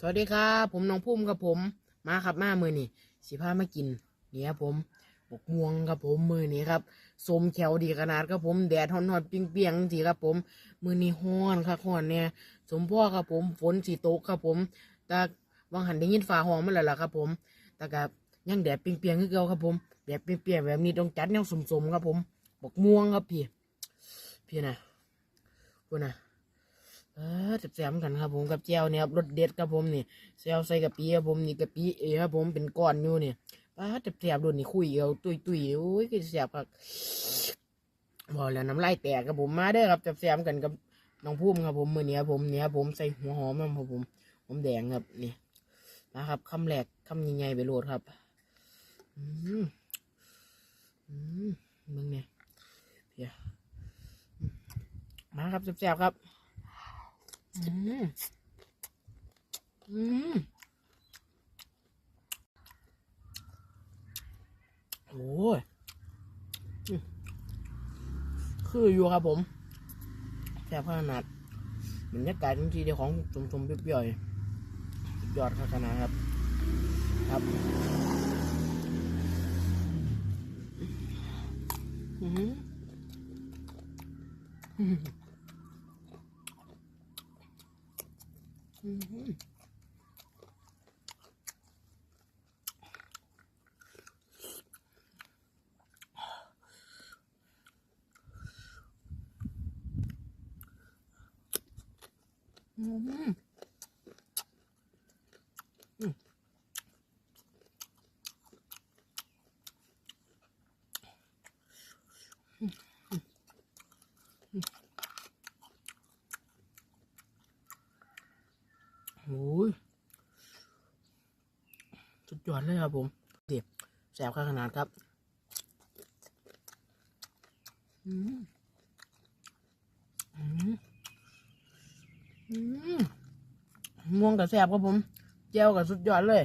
สวัสดีครับผมน้องพุ่มครับผม มาครับมามือนี่สิพามากินเนี่ยครับผมบกม่วงครับผมมือนี้ครับสมแขวดีขนาดครับผมแดดฮอนๆเปียงๆสิครับผม มือนี้ฮ้อนครับฮ้อนเนี่ยสมพ่อครับผมฝนสีตกครับผมแต่วังหันได้ยินฟ้าห้องมันแล้วล่ะครับ ผมแต่กับยังแดดเปียงๆคือเก่าครับผมแดดเปียงๆแบบนี้ต้องจัดแนวสมๆครับผมบกม่วงครับพี่พี่นะพูดนะ เออแซ่บๆกันครับผมกับแจวเนี่ยครับรสเด็ดครับผมนี่แซวใส่กะปิครับผมนี่กะปิเอครับผมเป็นก้อนอยู่เนี่ป้าแซ่บๆโดนนี่คุยเอวตุยตุยโอ้ยคือแซ่บครับบอกแล้วน้ำลายแตกครับผมมาเด้ครับแซ่บๆกันกับน้องพุ่มครับผมมือเนี้ครับผมเนี่ยผมใส่หัวหอมครับผมหอมแดงครับนี่นะครับคำแรกคำใหญ่ไปโหลดครับอืมอืมมึงเนี่ยเพียอืมาครับแซ่บๆครับ โอ้ยอคืออยู่ครับผมแซ่บขนาดบรรยากาศบางทีเดียวของสมๆเปรี้ยวๆสุดยอดขนาดครับ ครับอืม อืมอืมอืมอืม โอ้ยสุดยอดเลยครับผมเด็บแสบขนาดครับอืมอืมอืมม่วงกับแสบครับผมเจียวกับสุดยอดเลย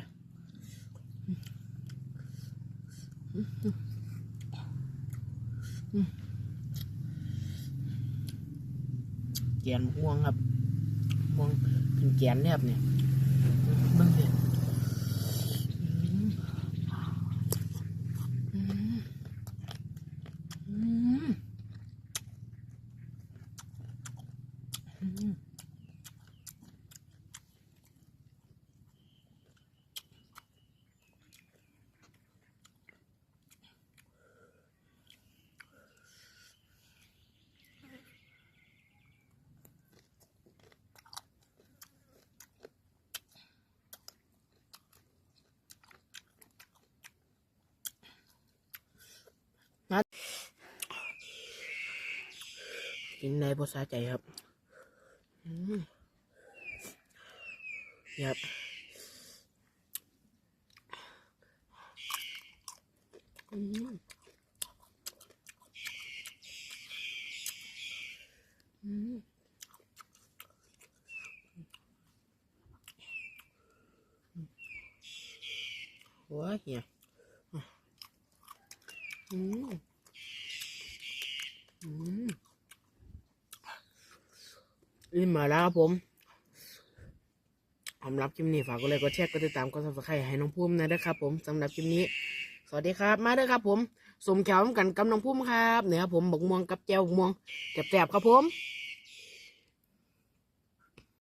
แกนม่วงครับ มองเป็นแกนแนบเนี่ยมังเนี่ยมอืม กินในภาษาใจครับครับอืมอืมว้าเหี้ยอืมอืม อิ่มมาแล้วครับผมสำหรับคลิปนี้ฝากกดไลค์กดแชร์กดติดตามกดซับสไครต์ให้น้องพุ่มนะครับผมสำหรับคลิปนี้ สวัสดีครับมาเด้อครับ ผมสมแขวกันกับน้องพุ่มครับเนี่ยครับผมบกม่วงกับแจวบกม่วงแจบๆครับผม